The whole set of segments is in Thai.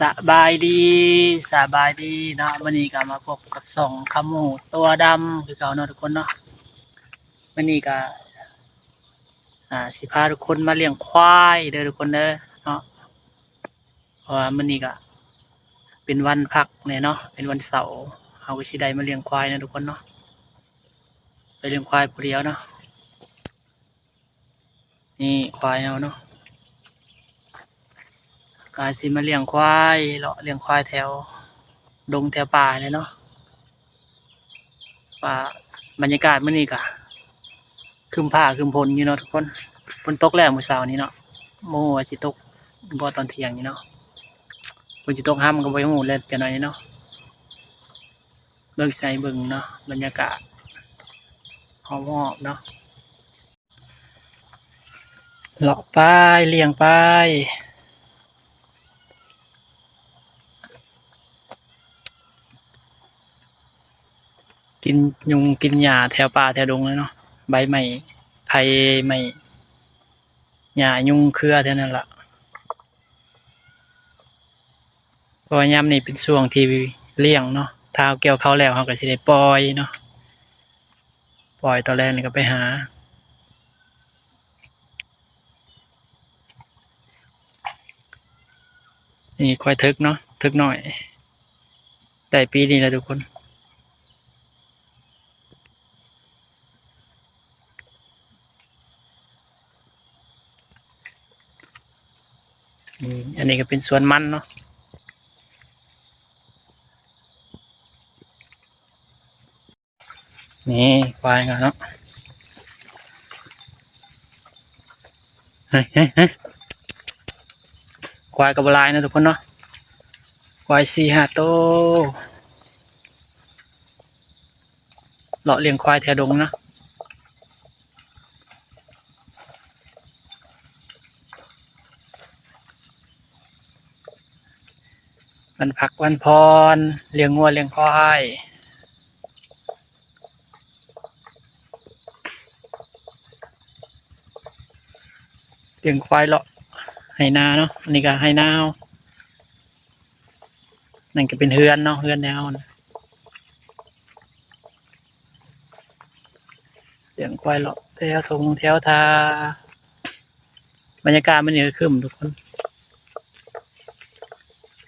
สบายดีสบายดีเนาะวันนี้ก็มาพบกับสองขมูตัวดำคือเก่าเนาะทุกคนเนาะวันนี้ก็อ่าสิพาทุกคนมาเลี้ยงควายเด้อทุกคนเด้อเนาะเพราะว่าวันนี้ก็เป็นวันพักเนี่ยเนาะเป็นวันเสาร์เฮาก็สิได้มาเลี้ยงควายนะทุกคนเนาะไปเลี้ยงควายผู้เดียวเนาะนี่ควายเอาเนาะ กาสิมาเลี้ยงควายเลาะเลี้ยงควายแถว ดงแถวป่าเลยเนาะป่าบรรยากาศมื้อนี้กะคืมผ้าคืมพลอยู่เนาะทุกคนฝนตกแล้วมื้อเช้านี้เนาะโม่สิตกบ่ตอนเที่ยงนี่เนาะฝนสิตกห้ามก็บ่ฮู้เลยจังหน่อยเนาะเบิ่งใส่เบิ่งเนาะบรรยากาศหอมๆเนาะเลาะไปเลี้ยงไป กินยุงกินหญ้าแถวป่าแถวดงเลยเนาะใบไม้ไผ่ไม้หญ้ายุงเครือเท่านั้นละเพราะว่ายามนี้เป็นช่วงที่เลี้ยงเนาะถ้าเกี่ยวเขาแล้วเขาก็สิได้ปล่อยเนาะปล่อยตอนแรกนี่ก็ไปหา นี่ควายทึกเนาะทึกหน่อยได้ปีนี้แหละทุกคน อันนี้ก็เป็นสวนมันเนาะนี่ควายกันเนาะเฮ้ยเฮ้ยเฮ้ยควายกับลายนะทุกคนเนาะควายสี่ห้าโตเลาะเลี้ยงควายแถวดงเนาะ วันพักวันพรเลี้ยงงัวเลี้ยงควายเลี้ยงควายเลาะให้นาเนาะอันนี้ก็ให้นานั่นก็เป็นเฮือนเนาะเฮือนแนวนะเลี้ยงควายเลาะแถวทงแถวทาบรรยากาศมันเหนือขึ้นทุกคน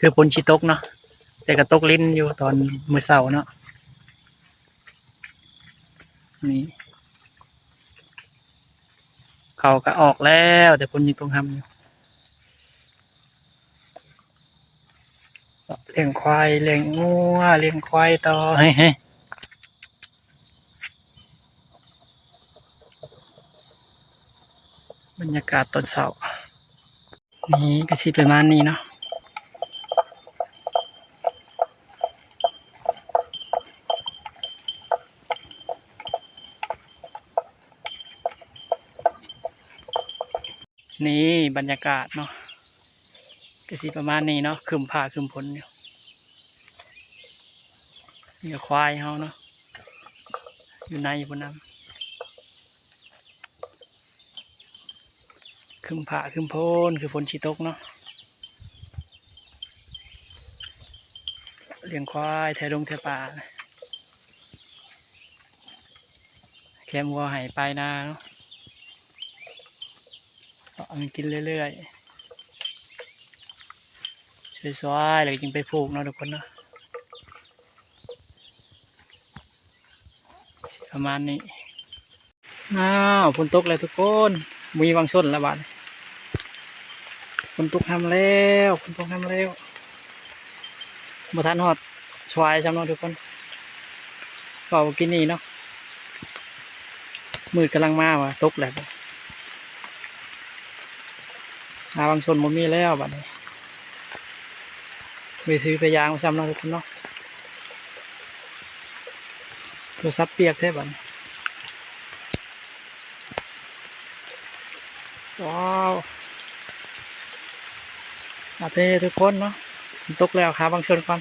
คือฝนชิตกเนาะแต่ก็ตกลิ้นอยู่ตอนมือเช้าเนาะนี่เขาก็ออกแล้ว แต่ฝนยังต้องทำอยู่เลี้ยงควายเลี้ยงงัวเลี้ยงควายต่อเฮ้ยบรรยากาศตอนเช้านี่ก็สิประมาณนี้เนาะ นี่บรรยากาศเนาะก็สิประมาณนี้เนาะคืมผ้าคืมผลอยู่นี่ก็ควายเฮาเนาะอยู่ในบนน้ำคืมผ้าคืมพนคือฝนชีตกเนาะเลี้ยงควายแถวดงแถวป่าแคมวัวหายไปนาเนาะ เอามันกินเรื่อยๆสวยๆแล้วจึงไปผูกเนาะทุกคนเนาะประมาณนี้ อ้าวฝนตกแล้วทุกคน มีวังส้นแล้วบ้านฝนตกทำแล้วฝนตกทำแล้วมาทันหอดชวายจำนาะทุกคนเป่ากินนี่เนาะมืดกำลังมาว่ะตกแล้ว หาบางชนบ่มีแล้วบัดนี้ไปถือไปยางมาซ้ำเนาะทุกคนเนาะตัวซับเปียกแท้บัดนี้ว้าวอาเททุกคนเนาะตกแล้วขาบางชนก่อน